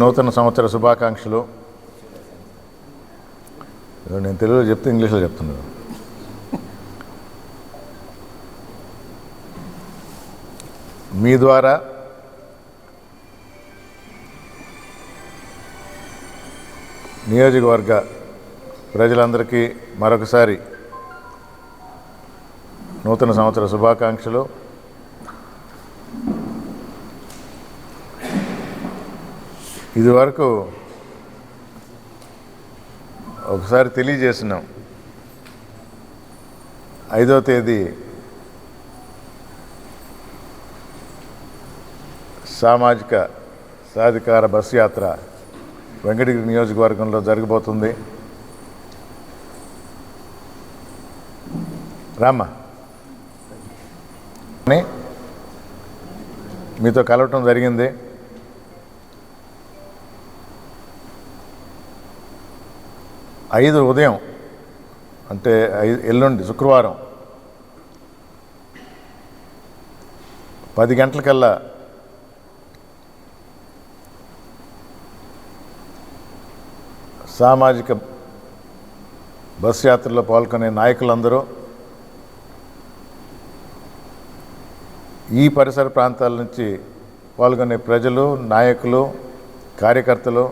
నూతన సంవత్సర శుభాకాంక్షలు. నేను తెలుగులో చెప్తే ఇంగ్లీష్లో చెప్తున్నాను మీ ద్వారా నియోజకవర్గ ప్రజలందరికీ మరొకసారి నూతన సంవత్సర శుభాకాంక్షలు. ఇదివరకు ఒకసారి తెలియజేసినాం ఐదో తేదీ సామాజిక సాధికార బస్ యాత్ర వెంకటగిరి నియోజకవర్గంలో జరగబోతుంది. రామ్మా. మీతో కలవటం జరిగింది. ఐదు ఉదయం అంటే ఎల్లుండి శుక్రవారం పది గంటలకల్లా సామాజిక బస్ యాత్రలో పాల్గొనే నాయకులందరూ ఈ పరిసర ప్రాంతాల నుంచి పాల్గొనే ప్రజలు నాయకులు కార్యకర్తలు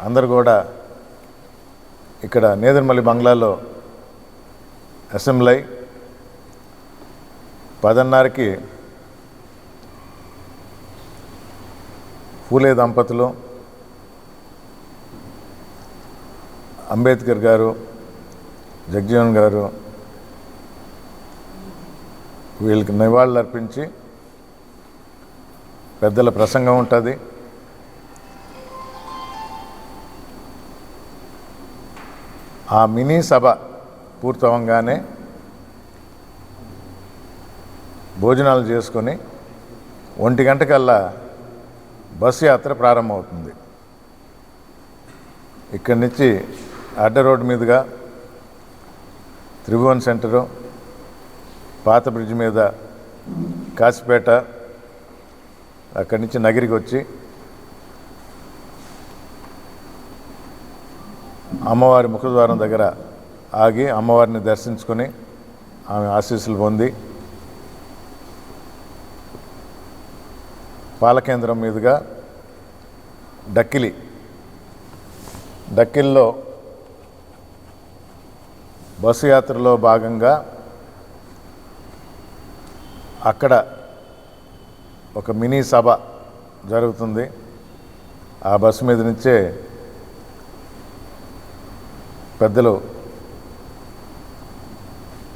అందరూ కూడా ఇక్కడ నేదర్మల్లి బంగ్లాలో అసెంబ్లీ పదన్నరకి ఫూలే దంపతులు అంబేద్కర్ గారు జగ్జీవన్ గారు వీళ్ళకి నివాళులు అర్పించి పెద్దల ప్రసంగం ఉంటుంది. ఆ మినీ సభ పూర్తవంగానే భోజనాలు చేసుకొని ఒంటి గంటకల్లా బస్సు యాత్ర ప్రారంభమవుతుంది. ఇక్కడి నుంచి అడ్డ రోడ్డు మీదుగా త్రిభువన్ సెంటరు పాత బ్రిడ్జ్ మీద కాసిపేట అక్కడి నుంచి నగిరికి వచ్చి అమ్మవారి ముఖద్వారం దగ్గర ఆగి అమ్మవారిని దర్శించుకొని ఆమె ఆశీస్సులు పొంది పాలకేంద్రం మీదుగా డక్కిలి డక్కిల్లో బస్సు యాత్రలో భాగంగా అక్కడ ఒక మినీ సభ జరుగుతుంది. ఆ బస్సు మీద నుంచే పెద్దలు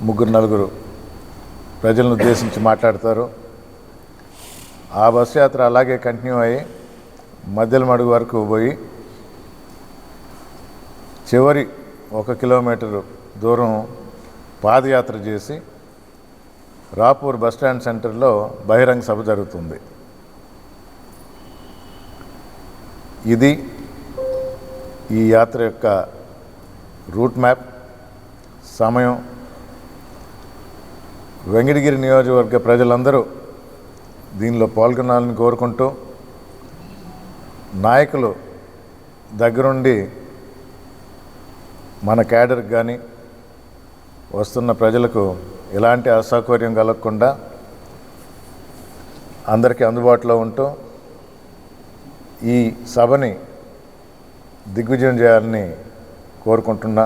ముగ్గురు నలుగురు ప్రజలను ఉద్దేశించి మాట్లాడతారు. ఆ బస్సు యాత్ర అలాగే కంటిన్యూ అయ్యి మధ్యల మడుగు వరకు పోయి చివరి ఒక కిలోమీటర్ దూరం పాదయాత్ర చేసి రాపూర్ బస్టాండ్ సెంటర్లో బహిరంగ సభ జరుగుతుంది. ఇది ఈ యాత్ర యొక్క రూట్ మ్యాప్ సమయం వెంకటగిరి నియోజకవర్గ ప్రజలందరూ దీనిలో పాల్గొనాలని కోరుకుంటూ నాయకులు దగ్గరుండి మన క్యాడర్కి కానీ వస్తున్న ప్రజలకు ఎలాంటి అసౌకర్యం కలగకుండా అందరికీ అందుబాటులో ఉంటూ ఈ సభని దిగ్విజయం చేయాలని కోరుకుంటున్నా.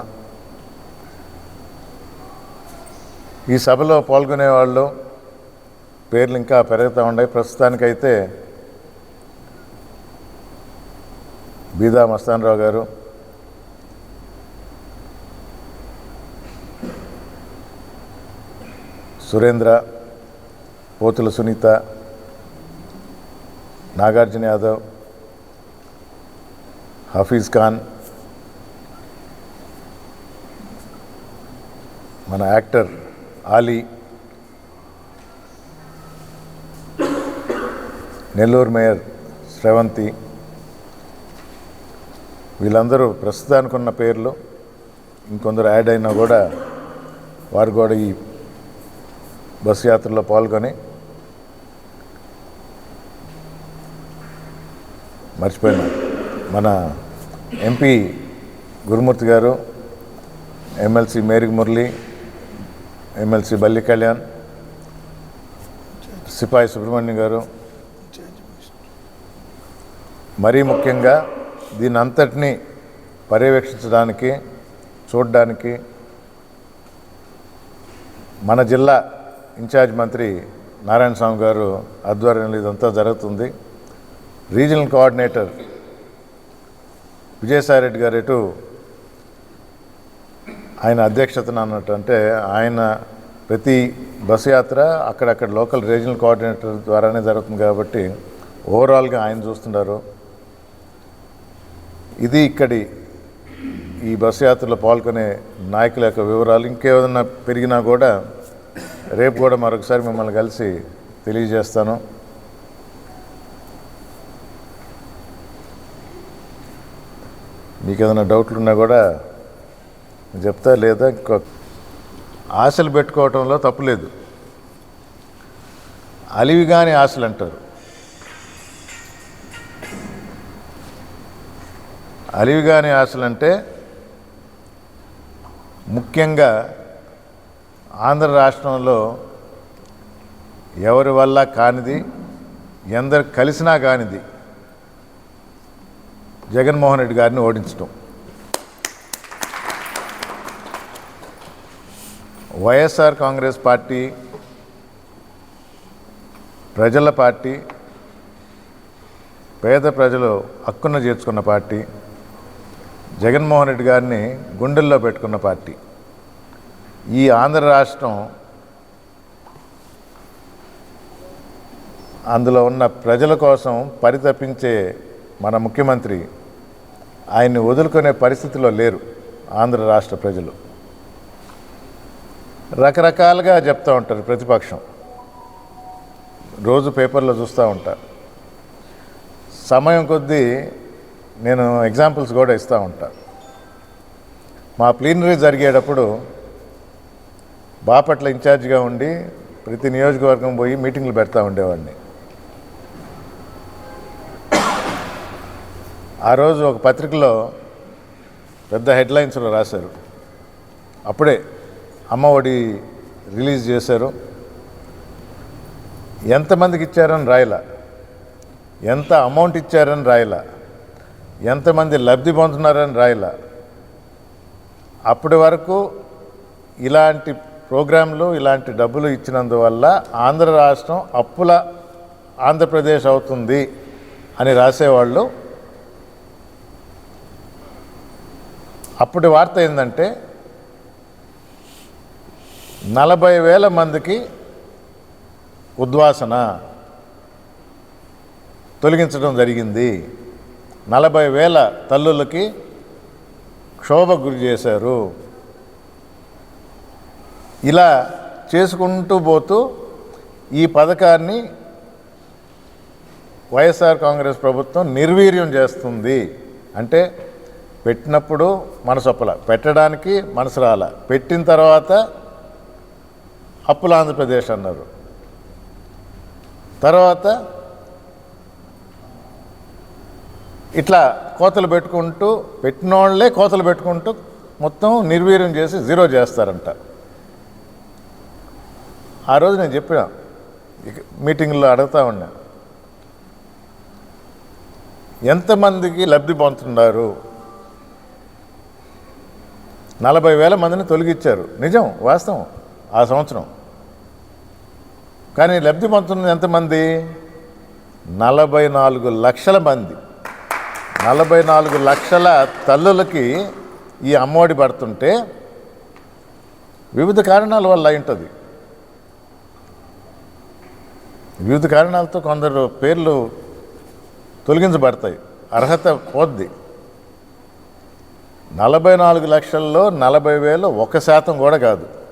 ఈ సభలో పాల్గొనే వాళ్ళు పేర్లు ఇంకా పెరుగుతూ ఉన్నాయి. ప్రస్తుతానికైతే బీదా మస్తానరావు గారు సురేంద్ర పోతుల సునీత నాగార్జున యాదవ్ హఫీజ్ ఖాన్ మన యాక్టర్ ఆలీ. నెల్లూరు మేయర్ శ్రవంతి వీళ్ళందరూ ప్రస్తుతానికి ఉన్న పేర్లు ఇంకొందరు యాడ్ అయినా కూడా వారు కూడా ఈ బస్సు యాత్రలో పాల్గొని మర్చిపోయినా. మన ఎంపీ గురుమూర్తి గారు ఎమ్మెల్సీ మేరీ మురళి ఎమ్మెల్సీ బల్లి కళ్యాణ్ సిపాయి సుబ్రహ్మణ్యం గారు. మరీ ముఖ్యంగా దీని అంతటినీ పర్యవేక్షించడానికి చూడడానికి మన జిల్లా ఇన్ఛార్జ్ మంత్రి నారాయణ స్వామి గారు ఆధ్వర్యంలో ఇదంతా జరుగుతుంది. రీజనల్ కోఆర్డినేటర్ విజయసాయిరెడ్డి గారు ఎటు ఆయన అధ్యక్షతన అన్నట్టు అంటే ఆయన ప్రతి బస్సు యాత్ర అక్కడక్కడ లోకల్ రీజనల్ కోఆర్డినేటర్ ద్వారానే జరుగుతుంది కాబట్టి ఓవరాల్గా ఆయన చూస్తున్నారు. ఇది ఇక్కడి ఈ బస్సు యాత్రలో పాల్గొనే నాయకుల యొక్క వివరాలు. ఇంకేదన్నా పెరిగినా కూడా రేపు కూడా మరొకసారి మిమ్మల్ని కలిసి తెలియజేస్తాను. మీకు ఏదైనా డౌట్లు ఉన్నా కూడా చెప్తా లేదా ఇంకో ఆశలు పెట్టుకోవటంలో తప్పులేదు అలివి కాని ఆశలు అంటారు. అలివి కాని ఆశలు అంటే ముఖ్యంగా ఆంధ్ర రాష్ట్రంలో ఎవరి వల్ల కానిది ఎందరు కలిసినా కానిది జగన్మోహన్ రెడ్డి గారిని ఓడించటం. వైఎస్ఆర్ కాంగ్రెస్ పార్టీ ప్రజల పార్టీ పేద ప్రజలు హక్కున చేర్చుకున్న పార్టీ జగన్మోహన్ రెడ్డి గారిని గుండెల్లో పెట్టుకున్న పార్టీ. ఈ ఆంధ్ర రాష్ట్రం అందులో ఉన్న ప్రజల కోసం పరితపించే మన ముఖ్యమంత్రి ఆయన్ని వదులుకునే పరిస్థితిలో లేరు ఆంధ్ర రాష్ట్ర ప్రజలు. రకరకాలుగా చెప్తూ ఉంటారు ప్రతిపక్షం. రోజు పేపర్లో చూస్తూ ఉంటా. సమయం కొద్దీ నేను ఎగ్జాంపుల్స్ కూడా ఇస్తూ ఉంటా. మా ప్లీనరీ జరిగేటప్పుడు బాపట్ల ఇన్ఛార్జిగా ఉండి ప్రతి నియోజకవర్గం పోయి మీటింగ్లు పెడతా ఉండేవాడిని. ఆ రోజు ఒక పత్రికలో పెద్ద హెడ్లైన్స్లో రాశారు. అప్పుడే అమ్మ ఒడి రిలీజ్ చేశారు. ఎంతమందికి ఇచ్చారని రాయల? ఎంత అమౌంట్ ఇచ్చారని రాయల? ఎంతమంది లబ్ధి పొందుతున్నారని రాయల? అప్పటి వరకు ఇలాంటి ప్రోగ్రాంలు ఇలాంటి డబ్బులు ఇచ్చినందువల్ల ఆంధ్ర రాష్ట్రం అప్పుల ఆంధ్రప్రదేశ్ అవుతుంది అని రాసేవాళ్ళు. అప్పటి వార్త ఏంటంటే నలభై వేల మందికి ఉద్వాసన తొలగించడం జరిగింది. నలభై వేల తల్లులకి క్షోభ గురి చేశారు. ఇలా చేసుకుంటూ పోతూ ఈ పథకాన్ని వైఎస్ఆర్ కాంగ్రెస్ ప్రభుత్వం నిర్వీర్యం చేస్తుంది. అంటే పెట్టినప్పుడు మనసు ఒప్పల పెట్టడానికి మనసు రాల పెట్టిన తర్వాత అప్పుల ఆంధ్రప్రదేశ్ అన్నారు. తర్వాత ఇట్లా కోతలు పెట్టుకుంటూ పెట్టినోళ్ళే కోతలు పెట్టుకుంటూ మొత్తం నిర్వీర్యం చేసి జీరో చేస్తారంట. ఆ రోజు నేను చెప్పిన మీటింగ్లో అడుగుతా ఉన్నా ఎంతమందికి లబ్ధి పొందుతున్నారు? నలభై వేల మందిని తొలగించారు. నిజం వాస్తవం. ఆ సంవత్సరం. కానీ లబ్ధి పొందుతున్నది ఎంతమంది? నలభై నాలుగు లక్షల మంది. నలభై నాలుగు లక్షల తల్లులకి ఈ అమ్మఒడి పడుతుంటే వివిధ కారణాల వల్ల ఉంటుంది వివిధ కారణాలతో కొందరు పేర్లు తొలగించబడతాయి. అర్హత పోద్ది. నలభై నాలుగు లక్షల్లో నలభై వేలు ఒక శాతం కూడా కాదు.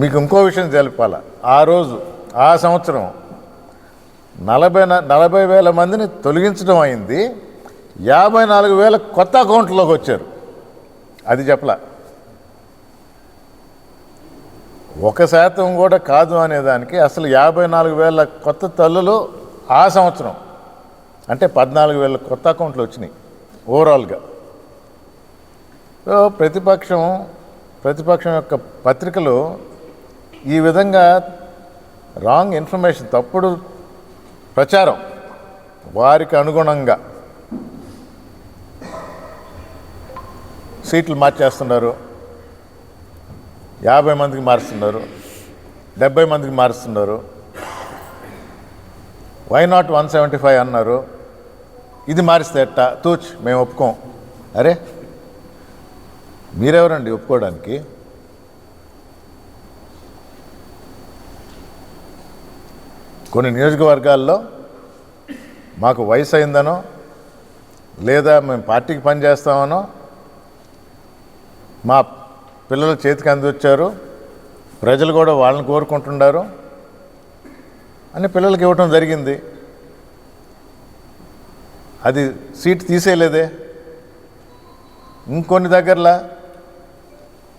మీకు ఇంకో విషయం తెలపాల? ఆ రోజు ఆ సంవత్సరం నలభై నలభై వేల మందిని తొలగించడం అయింది. యాభై నాలుగు వేల కొత్త అకౌంట్లోకి వచ్చారు. అది చెప్పలా? ఒక శాతం కూడా కాదు అనేదానికి అసలు యాభై నాలుగు వేల కొత్త తల్లులు ఆ సంవత్సరం అంటే పద్నాలుగు వేల కొత్త అకౌంట్లు వచ్చినాయి ఓవరాల్గా. ప్రతిపక్షం ప్రతిపక్షం యొక్క పత్రికలు ఈ విధంగా రాంగ్ ఇన్ఫర్మేషన్ తప్పుడు ప్రచారం వారికి అనుగుణంగా సీట్లు మార్చేస్తున్నారు. యాభై మందికి మారుస్తున్నారు. డెబ్బై మందికి మారుస్తున్నారు. Why not one seventy five అన్నారు. ఇది మారిస్తే ఎట్ట? తూచ్ మేము ఒప్పుకోం. అరే మీరెవరండి ఒప్పుకోవడానికి? కొన్ని నియోజకవర్గాల్లో మాకు వయసు అయిందనో లేదా మేము పార్టీకి పనిచేస్తామనో మా పిల్లలు చేతికి అందివచ్చారు ప్రజలు కూడా వాళ్ళని కోరుకుంటున్నారు అని పిల్లలకి ఇవ్వటం జరిగింది. అది సీట్ తీసేయలేదే. ఇంకొన్ని దగ్గరలా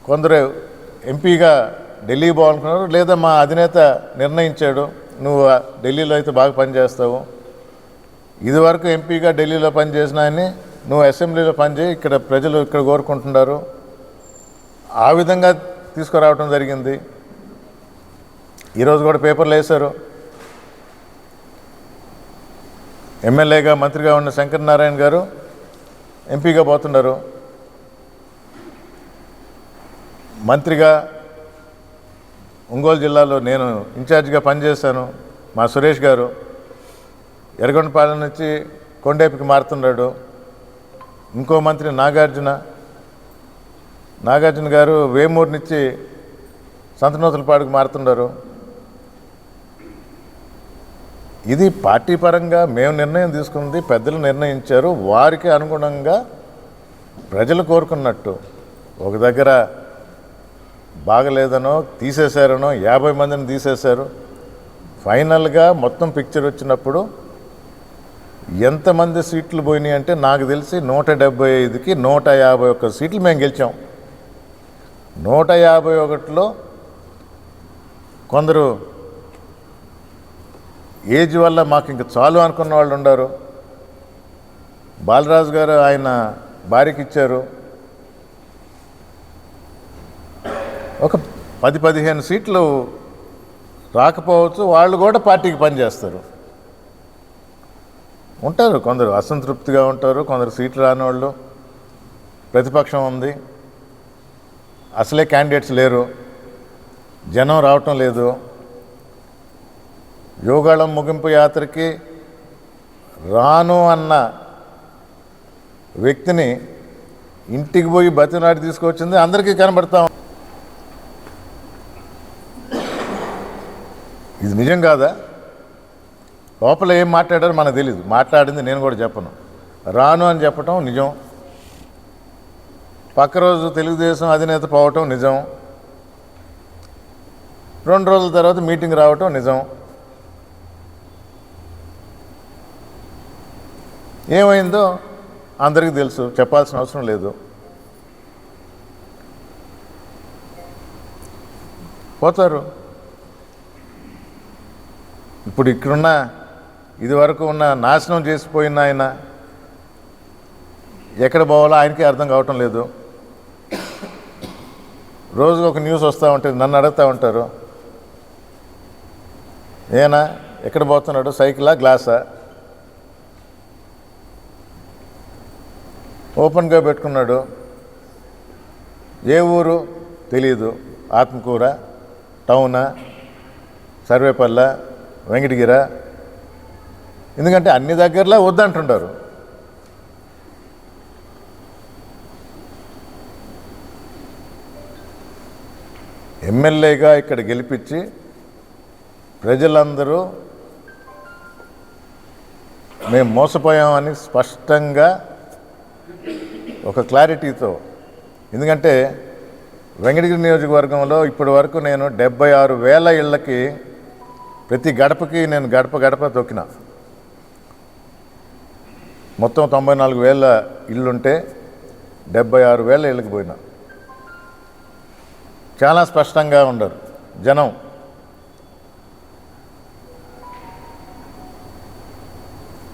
కొందరు ఎంపీగా ఢిల్లీ పోవాలనుకున్నారు లేదా మా అధినేత నిర్ణయించాడు. నువ్వు ఢిల్లీలో అయితే బాగా పనిచేస్తావు ఇదివరకు ఎంపీగా ఢిల్లీలో పనిచేసిన ఆయన్ని నువ్వు అసెంబ్లీలో పనిచేయి ఇక్కడ ప్రజలు ఇక్కడ కోరుకుంటున్నారు. ఆ విధంగా తీసుకురావటం జరిగింది. ఈరోజు కూడా పేపర్లు వేశారు. ఎమ్మెల్యేగా మంత్రిగా ఉన్న శంకర్ నారాయణ గారు ఎంపీగా పోతున్నారు. మంత్రిగా ఒంగోలు జిల్లాలో నేను ఇన్ఛార్జిగా పనిచేశాను మా సురేష్ గారు. ఎర్రగొండపాలెం నుంచి కొండేపికి మారుతున్నాడు. ఇంకో మంత్రి నాగార్జున. నాగార్జున గారు వేమూరు నుంచి సంతనూతలపాడుకు మారుతున్నారు. ఇది పార్టీ పరంగా మేము నిర్ణయం తీసుకుంది పెద్దలు నిర్ణయించారు వారికి అనుగుణంగా ప్రజలు కోరుకున్నట్టు. ఒక దగ్గర బాగలేదనో తీసేశారనో యాభై మందిని తీసేశారు. ఫైనల్గా మొత్తం పిక్చర్ వచ్చినప్పుడు ఎంతమంది సీట్లు పోయినాయి అంటే నాకు తెలిసి నూట డెబ్బై ఐదుకి నూట యాభై ఒక్క సీట్లు మేము గెలిచాం. నూట యాభై ఒకటిలో కొందరు ఏజ్ వల్ల మాకు ఇంక చాలు అనుకున్న వాళ్ళు ఉన్నారు బాలరాజు గారు ఆయన భార్యకి ఇచ్చారు ఒక పది పదిహేను సీట్లు రాకపోవచ్చు వాళ్ళు కూడా పార్టీకి పనిచేస్తారు ఉంటారు కొందరు అసంతృప్తిగా ఉంటారు కొందరు సీట్లు రాని వాళ్ళు ప్రతిపక్షం ఉంది. అసలే క్యాండిడేట్స్ లేరు. జనం రావటం లేదు. యోగాళం ముగింపు యాత్రకి రాను అన్న వ్యక్తిని ఇంటికి పోయి బతినాడి తీసుకొచ్చింది అందరికీ కనబడతాం ఇది నిజం కాదా? లోపల ఏం మాట్లాడారో మనకు తెలియదు మాట్లాడింది నేను కూడా చెప్పను. రాను అని చెప్పటం నిజం. పక్క రోజు తెలుగుదేశం అధినేత పోవటం నిజం. రెండు రోజుల తర్వాత మీటింగ్ రావటం నిజం. ఏమైందో అందరికీ తెలుసు. చెప్పాల్సిన అవసరం లేదు. పోతారు. ఇప్పుడు ఇక్కడున్న ఇది వరకు ఉన్న నాశనం చేసిపోయిన ఆయన ఎక్కడ పోవాలో ఆయనకి అర్థం కావటం లేదు. రోజుకు ఒక న్యూస్ వస్తూ ఉంటుంది నన్ను అడుగుతూ ఉంటారు. ఏనా ఎక్కడ పోతున్నాడు? సైకిలా? గ్లాసా? ఓపెన్గా పెట్టుకున్నాడు. ఏ ఊరు? తెలియదు ఆత్మకూర? టౌనా? సర్వేపల్ల? వెంకటగిర. ఎందుకంటే అన్ని దగ్గరలో వద్దంటుంటారు. ఎమ్మెల్యేగా ఇక్కడ గెలిపించి ప్రజలందరూ మేము మోసపోయామని స్పష్టంగా ఒక క్లారిటీతో. ఎందుకంటే వెంకటగిరి నియోజకవర్గంలో ఇప్పటి వరకు నేను డెబ్బై ఆరు వేల ఇళ్ళకి ప్రతి గడపకి నేను గడప గడప తొక్కిన. మొత్తం తొంభై నాలుగు వేల ఇల్లుంటే డెబ్బై ఆరు వేల ఇళ్ళకి పోయినా. చాలా స్పష్టంగా ఉండరు. జనం.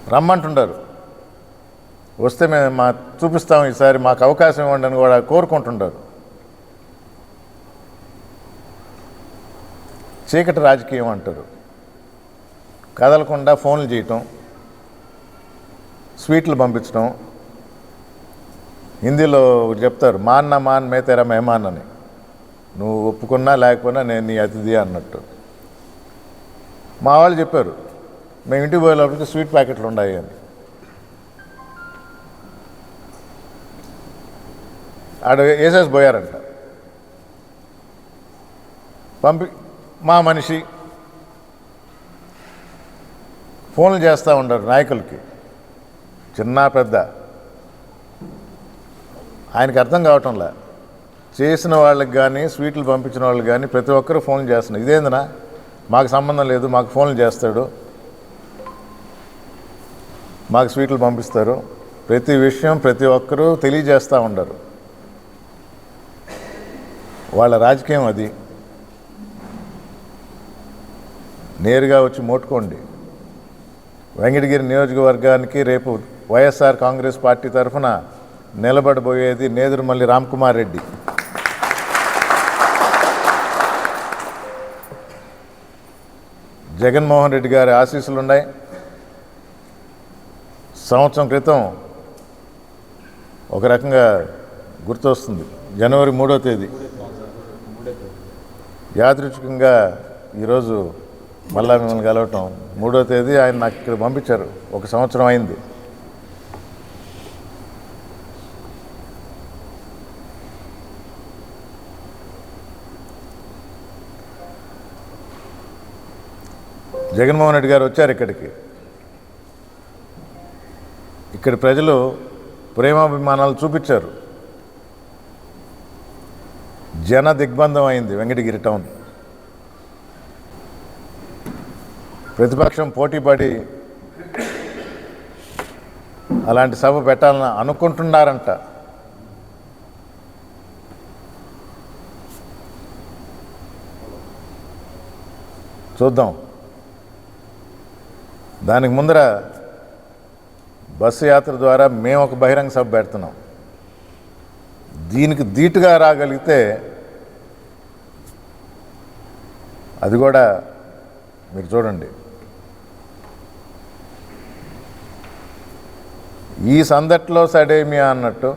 రమ్మంటుండరు. వస్తే మేము మా చూపిస్తాం ఈసారి మాకు అవకాశం ఇవ్వండి అని కూడా కోరుకుంటుండరు. చీకటి రాజకీయం అంటారు. కదలకుండా ఫోన్లు చేయటం స్వీట్లు పంపించడం హిందీలో చెప్తారు మాన్న మాన్ మే తెరా మెహమాన్ అని. నువ్వు ఒప్పుకున్నా లేకపోయినా నేను నీ అతిథి అన్నట్టు. మా వాళ్ళు చెప్పారు మేము ఇంటికి పోయేటప్పటికి స్వీట్ ప్యాకెట్లు ఉన్నాయి అని. ఆడ వేసేసి పోయారంట. పంపి మా మనిషి ఫోన్లు చేస్తూ ఉండరు నాయకులకి. చిన్న పెద్ద. ఆయనకి అర్థం కావటంలా. చేసిన వాళ్ళకి కానీ స్వీట్లు పంపించిన వాళ్ళకి కానీ ప్రతి ఒక్కరూ ఫోన్ చేస్తున్నారు. ఇదేందనా? మాకు సంబంధం లేదు మాకు ఫోన్లు చేస్తాడు. మాకు స్వీట్లు పంపిస్తారు. ప్రతి విషయం ప్రతి ఒక్కరూ తెలియజేస్తూ ఉండరు. వాళ్ళ రాజకీయం అది. నేరుగా వచ్చి మోటుకోండి. వెంకటగిరి నియోజకవర్గానికి రేపు వైఎస్ఆర్ కాంగ్రెస్ పార్టీ తరఫున నిలబడబోయేది నేదురుమల్లి రామ్కుమార్ రెడ్డి. జగన్మోహన్ రెడ్డి గారి ఆశీస్సులున్నాయి. సంవత్సరం క్రితం ఒక రకంగా గుర్తొస్తుంది. జనవరి మూడో తేదీ. యాదృచ్ఛికంగా ఈరోజు మళ్ళా మిమ్మల్ని కలవటం. మూడో తేదీ ఆయన నాకు ఇక్కడ పంపించారు. ఒక సంవత్సరం అయింది. జగన్మోహన్ రెడ్డి గారు వచ్చారు ఇక్కడికి. ఇక్కడ ప్రజలు ప్రేమాభిమానాలు చూపించారు. జన దిగ్బంధం అయింది వెంకటగిరి టౌన్. ప్రతిపక్షం పోటీపడి అలాంటి సభ పెట్టాలని అనుకుంటున్నారంట. చూద్దాం. దానికి ముందర బస్సు యాత్ర ద్వారా మేము ఒక బహిరంగ సభ పెడుతున్నాం. దీనికి ధీటుగా రాగలిగితే అది కూడా మీరు చూడండి. ఈ సందట్లో సడేమియా అన్నట్టు.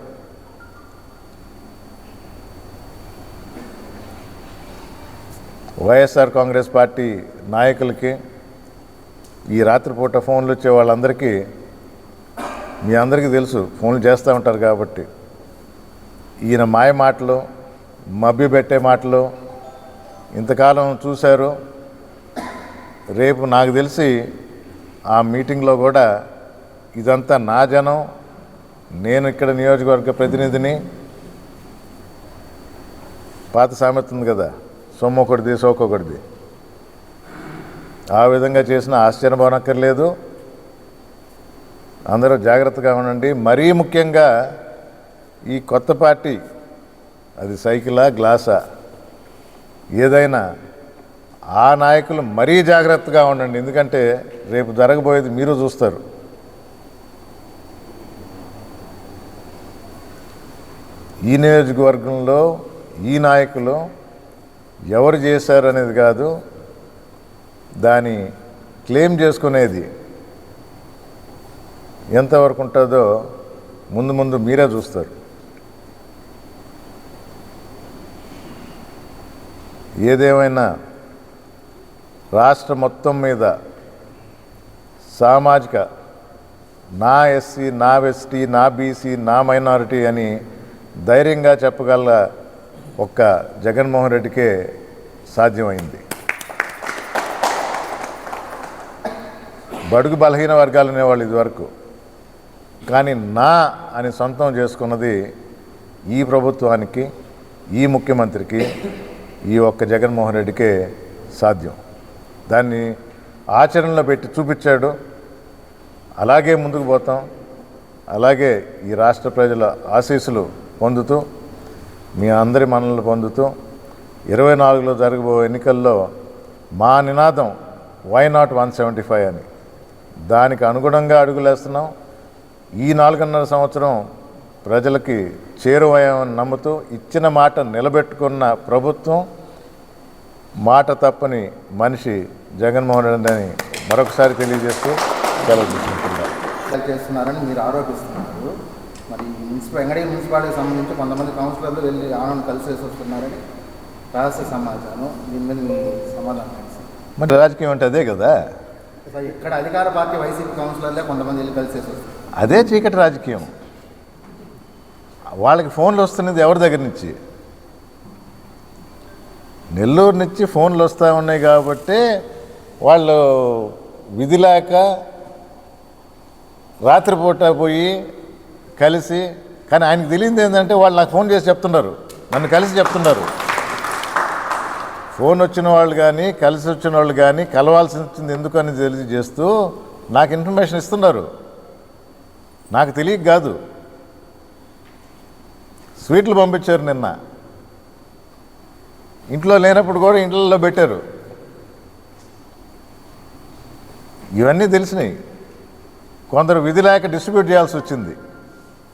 వైఎస్ఆర్ కాంగ్రెస్ పార్టీ నాయకులకి ఈ రాత్రిపూట ఫోన్లు వచ్చే వాళ్ళందరికీ మీ అందరికీ తెలుసు ఫోన్లు చేస్తూ ఉంటారు కాబట్టి. ఈయన మాయ మాటలు మభ్య పెట్టే మాటలు ఇంతకాలం చూశారు. రేపు నాకు తెలిసి ఆ మీటింగ్లో కూడా ఇదంతా నా జనం నేను ఇక్కడ నియోజకవర్గ ప్రతినిధిని. పాత సామెత ఉంది కదా సొమ్ము ఒకటిది సోకొకటిది ఆ విధంగా చేసిన ఆశ్చర్యపోనక్కర్లేదు అందరూ జాగ్రత్తగా ఉండండి. మరీ ముఖ్యంగా ఈ కొత్త పార్టీ అది సైకిలా గ్లాసా? ఏదైనా ఆ నాయకులు మరీ జాగ్రత్తగా ఉండండి. ఎందుకంటే రేపు జరగబోయేది మీరు చూస్తారు. ఈ నియోజకవర్గంలో ఈ నాయకులు ఎవరు చేశారు అనేది కాదు దాని క్లెయిమ్ చేసుకునేది ఎంతవరకు ఉంటుందో ముందు ముందు మీరే చూస్తారు. ఏదేమైనా రాష్ట్ర మొత్తం మీద సామాజిక నా ఎస్సీ నా ఎస్టీ నా బీసీ నా మైనారిటీ అని ధైర్యంగా చెప్పగల ఒక్క జగన్మోహన్ రెడ్డికే సాధ్యమైంది. బడుగు బలహీన వర్గాలు అనేవాళ్ళు ఇదివరకు. కానీ నా అని సొంతం చేసుకున్నది ఈ ప్రభుత్వానికి ఈ ముఖ్యమంత్రికి ఈ ఒక్క జగన్మోహన్ రెడ్డికే సాధ్యం. దాన్ని ఆచరణలో పెట్టి చూపించాడు. అలాగే ముందుకు పోతాం. అలాగే ఈ రాష్ట్ర ప్రజల ఆశీస్సులు పొందుతూ మీ అందరి మనల్ని పొందుతూ ఇరవై నాలుగులో జరగబో ఎన్నికల్లో మా నినాదం why not one seventy five అని. దానికి అనుగుణంగా అడుగులేస్తున్నాం ఈ నాలుగున్నర సంవత్సరం ప్రజలకి చేరువయ్యామని నమ్ముతూ ఇచ్చిన మాట నిలబెట్టుకున్న ప్రభుత్వం మాట తప్పని మనిషి జగన్మోహన్ రెడ్డి అని మరొకసారి తెలియజేస్తూ సెలవు తీసుకుంటున్నాను చేస్తున్నారని మీరు ఆరోపిస్తున్నారు. మరి మున్సిపల్ వెంగడీ మున్సిపాలిటీకి సంబంధించి కొంతమంది కౌన్సిలర్లు వెళ్ళి ఆనంద్ కలిసేసి వస్తున్నారని రహస్య సమాచారం. దీని మీద సమాధానం? మరి రాజకీయం అంటే అదే కదా? ఇక్కడ అధికార పార్టీ వైసీపీ కౌన్సిలర్లే కొంతమంది వెళ్ళి వస్తారు అదే చీకటి రాజకీయం. వాళ్ళకి ఫోన్లు వస్తున్నది ఎవరి దగ్గర నుంచి? నెల్లూరు నుంచి ఫోన్లు వస్తూ ఉన్నాయి కాబట్టి వాళ్ళు విధి లేక రాత్రిపూట పోయి కలిసి కానీ ఆయనకు తెలియదు ఏంటంటే వాళ్ళు నాకు ఫోన్ చేసి చెప్తున్నారు. నన్ను కలిసి చెప్తున్నారు. ఫోన్ వచ్చిన వాళ్ళు కానీ కలిసి వచ్చిన వాళ్ళు కానీ కలవాల్సి వచ్చింది ఎందుకు అని తెలియజేస్తూ నాకు ఇన్ఫర్మేషన్ ఇస్తున్నారు. నాకు తెలియక కాదు. స్వీట్లు పంపించారు నిన్న. ఇంట్లో లేనప్పుడు కూడా ఇంట్లో పెట్టారు. ఇవన్నీ తెలిసినాయి. కొందరు విధి లేక డిస్ట్రిబ్యూట్ చేయాల్సి వచ్చింది.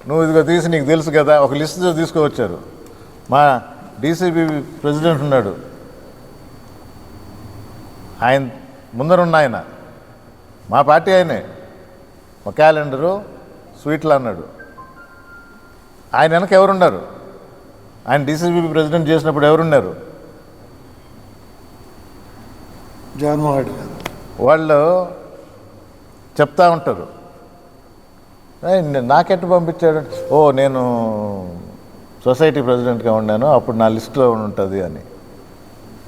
నువ్వు ఇదిగో తీసి నీకు తెలుసు కదా ఒక లిస్ట్ తీసుకువచ్చారు. మా డీసీబీ ప్రెసిడెంట్ ఉన్నాడు. ఆయన ముందరున్న ఆయన. మా పార్టీ ఆయనే. మా క్యాలెండరు స్వీట్లు అన్నాడు. ఆయన వెనక ఎవరున్నారు? ఆయన డీసీబీ ప్రెసిడెంట్ చేసినప్పుడు ఎవరున్నారు? జగన్మోహన్ రెడ్డి వాళ్ళు చెప్తా ఉంటారు. "ఏయ్, నే- నాకెట్టు పంపించాడు? ఓ నేను సొసైటీ ప్రెసిడెంట్గా ఉన్నాను అప్పుడు నా లిస్టులో ఉంటుంది అని.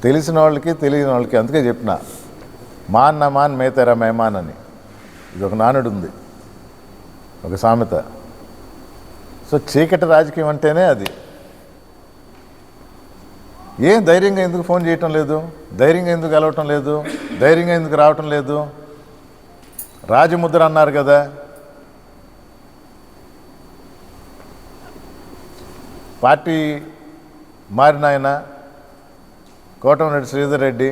తెలిసిన వాళ్ళకి తెలియని వాళ్ళకి అందుకే చెప్పిన. మాన్ నా మాన్ మేతేరా మేమాన్ అని. ఇది ఒక నానుడు ఉంది. ఒక సామెత. సో చీకటి రాజకీయం అంటేనే అది. ఏం ధైర్యంగా ఎందుకు ఫోన్ చేయటం లేదు? ధైర్యంగా ఎందుకు కలవటం లేదు? ధైర్యంగా ఎందుకు రావటం లేదు? రాజముద్ర అన్నారు కదా. పార్టీ మారిన ఆయన కోటమిరెడ్డి శ్రీధర్ రెడ్డి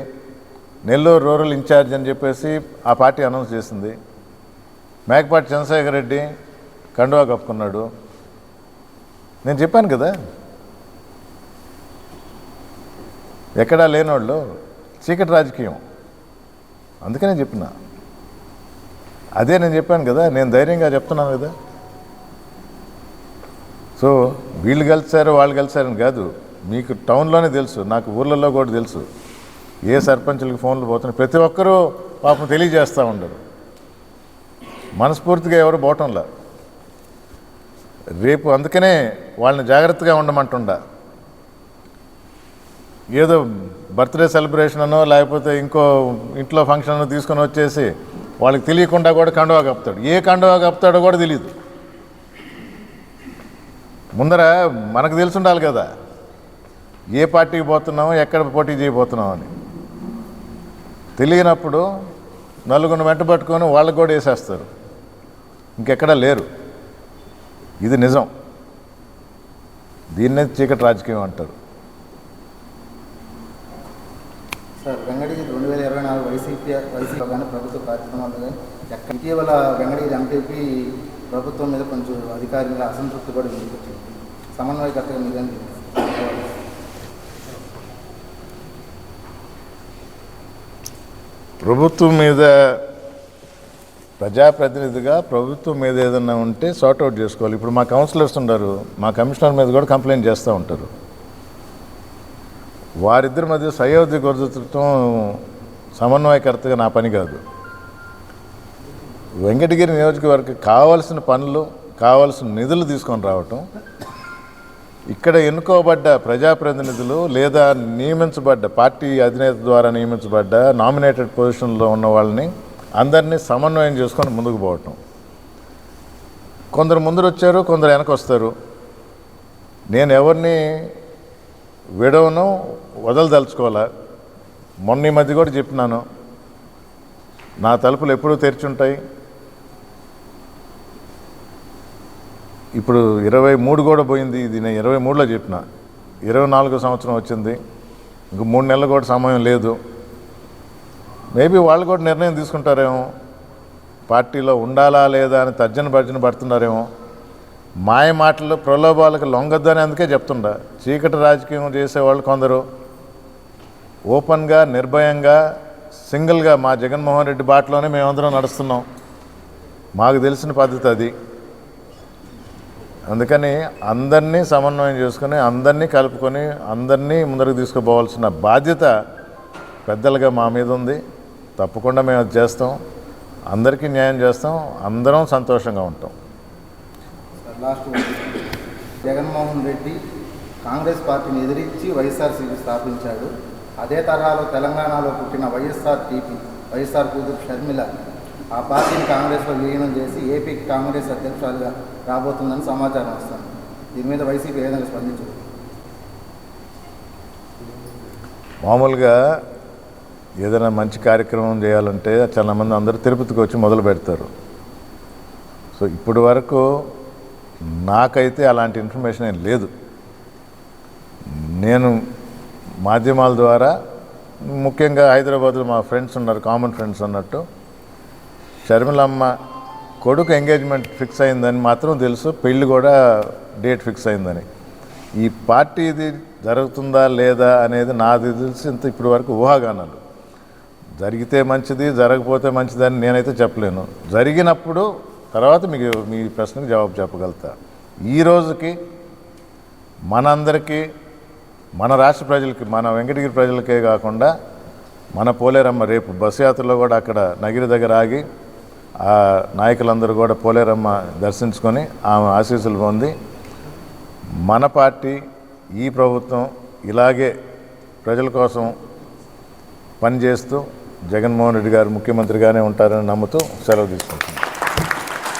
నెల్లూరు రూరల్ ఇన్ఛార్జ్ అని చెప్పేసి ఆ పార్టీ అనౌన్స్ చేసింది. మేకపాటి చంద్రశేఖర్ రెడ్డి కండువా కప్పుకున్నాడు. నేను చెప్పాను కదా ఎక్కడా లేనోళ్ళు చీకటి రాజకీయం. అందుకనే చెప్పిన. అదే నేను చెప్పాను కదా నేను ధైర్యంగా చెప్తున్నాను కదా. సో వీళ్ళు కలిసారు వాళ్ళు కలిసారని కాదు. మీకు టౌన్లోనే తెలుసు నాకు ఊర్లలో కూడా తెలుసు. ఏ సర్పంచులకు ఫోన్లు పోతున్నాయి ప్రతి ఒక్కరూ పాపం తెలియజేస్తూ ఉండరు. మనస్ఫూర్తిగా ఎవరు పోవటంలా. రేపు అందుకనే వాళ్ళని జాగ్రత్తగా ఉండమంటుండా. ఏదో బర్త్డే సెలబ్రేషన్ అనో లేకపోతే ఇంకో ఇంట్లో ఫంక్షన్ అనో తీసుకొని వచ్చేసి వాళ్ళకి తెలియకుండా కూడా కండువా కప్పుతాడు. ఏ కండువా కప్పుతాడో కూడా తెలియదు ముందర మనకు తెలిసి ఉండాలి కదా. ఏ పార్టీకి పోతున్నామో ఎక్కడ పోటీ చేయబోతున్నాం అని. తెలియనప్పుడు నలుగురిని వెంట పట్టుకొని వాళ్ళకు కూడా వేసేస్తారు. ఇంకెక్కడా లేరు. ఇది నిజం. దీన్నే చీకటి రాజకీయం అంటారు. సార్ వెంగడగిరి రెండు వేల ఇరవై నాలుగు వైసీపీ వైసీపీ కానీ ప్రభుత్వ కార్యక్రమాలు కానీ ఎక్కడ ఇటీవల వెంగడగిరి ఎంపీపీ ప్రభుత్వం మీద కొంచెం అధికారిగా అసంతృప్తి కూడా వినిపించింది సమన్వయకర్తగా మీరేం ప్రభుత్వం మీద ప్రజాప్రతినిధిగా ప్రభుత్వం మీద ఏదన్నా ఉంటే సార్ట్అవుట్ చేసుకోవాలి. ఇప్పుడు మా కౌన్సిలర్స్ ఉన్నారు. మా కమిషనర్ మీద కూడా కంప్లైంట్ చేస్తూ ఉంటారు. వారిద్దరి మధ్య సయోధ్య గుర్తుతం సమన్వయకర్తగా నా పని కాదు. వెంకటగిరి నియోజకవర్గం కావాల్సిన పనులు కావాల్సిన నిధులు తీసుకొని రావటం ఇక్కడ ఎన్నుకోబడ్డ ప్రజాప్రతినిధులు లేదా నియమించబడ్డ పార్టీ అధినేత ద్వారా నియమించబడ్డ నామినేటెడ్ పొజిషన్లో ఉన్న వాళ్ళని అందరినీ సమన్వయం చేసుకొని ముందుకు పోవటం. కొందరు ముందరు వచ్చారు కొందరు వెనకొస్తారు నేను ఎవరిని విడవను వదలదలుచుకోవాలా? మొన్న ఈ మధ్య కూడా చెప్పినాను. నా తలుపులు ఎప్పుడూ తెరిచి ఉంటాయి. ఇప్పుడు ఇరవై మూడు కూడా పోయింది ఇది నేను ఇరవై మూడులో చెప్పిన. ఇరవై నాలుగో సంవత్సరం వచ్చింది. ఇంక మూడు నెలలు కూడా సమయం లేదు. మేబీ వాళ్ళు కూడా నిర్ణయం తీసుకుంటారేమో. పార్టీలో ఉండాలా లేదా అని తర్జన భర్జన పడుతున్నారేమో. మాయ మాటలు ప్రలోభాలకు లొంగద్దని అందుకే చెప్తుండా. చీకటి రాజకీయం చేసేవాళ్ళు కొందరు. ఓపెన్గా నిర్భయంగా సింగిల్గా మా జగన్మోహన్ రెడ్డి బాటలోనే మేమందరం నడుస్తున్నాం. మాకు తెలిసిన పద్ధతి అది. అందుకని అందరినీ సమన్వయం చేసుకొని అందరినీ కలుపుకొని అందరినీ ముందరకు తీసుకుపోవాల్సిన బాధ్యత పెద్దలుగా మా మీద ఉంది. తప్పకుండా మేము అది చేస్తాం. అందరికీ న్యాయం చేస్తాం. అందరం సంతోషంగా ఉంటాం. లాస్ట్ జగన్మోహన్ రెడ్డి కాంగ్రెస్ పార్టీని ఎదిరించి వైఎస్ఆర్సీపీ స్థాపించాడు. అదే తరహాలో తెలంగాణలో పుట్టిన వైఎస్ఆర్ టీపీ వైఎస్ఆర్ కూతురు షర్మిల ఆ పార్టీని కాంగ్రెస్లో విలీనం చేసి ఏపీకి కాంగ్రెస్ అధ్యక్షురాలుగా రాబోతుందని సమాచారం వస్తుంది. దీని మీద వైసీపీ ఏ విధంగా స్పందించదు మామూలుగా ఏదైనా మంచి కార్యక్రమం చేయాలంటే చాలామంది అందరూ తిరుపతికి వచ్చి మొదలు పెడతారు. సో ఇప్పటి వరకు నాకైతే అలాంటి ఇన్ఫర్మేషన్ ఏం లేదు. నేను మాధ్యమాల ద్వారా ముఖ్యంగా హైదరాబాద్లో మా ఫ్రెండ్స్ ఉన్నారు కామన్ ఫ్రెండ్స్ అన్నట్టు. షర్మిలమ్మ కొడుకు ఎంగేజ్మెంట్ ఫిక్స్ అయిందని మాత్రం తెలుసు పెళ్ళి కూడా డేట్ ఫిక్స్ అయిందని. ఈ పార్టీ ఇది జరుగుతుందా లేదా అనేది నాది తెలిసి ఇంత ఇప్పటి వరకు ఊహాగానాలు. జరిగితే మంచిది జరగకపోతే మంచిదని నేనైతే చెప్పలేను. జరిగినప్పుడు తర్వాత మీకు మీ ప్రశ్నకు జవాబు చెప్పగలుగుతా. ఈ రోజుకి మనందరికీ మన రాష్ట్ర ప్రజలకి మన వెంకటగిరి ప్రజలకే కాకుండా మన పోలేరమ్మ రేపు బస్సు యాత్రలో కూడా అక్కడ నగిరి దగ్గర ఆగి ఆ నాయకులందరూ కూడా పోలేరమ్మ దర్శించుకొని ఆమె ఆశీస్సులు పొంది మన పార్టీ ఈ ప్రభుత్వం ఇలాగే ప్రజల కోసం పనిచేస్తూ జగన్మోహన్ రెడ్డి గారు ముఖ్యమంత్రిగానే ఉంటారని నమ్ముతూ సెలవు తీసుకుంటున్నాను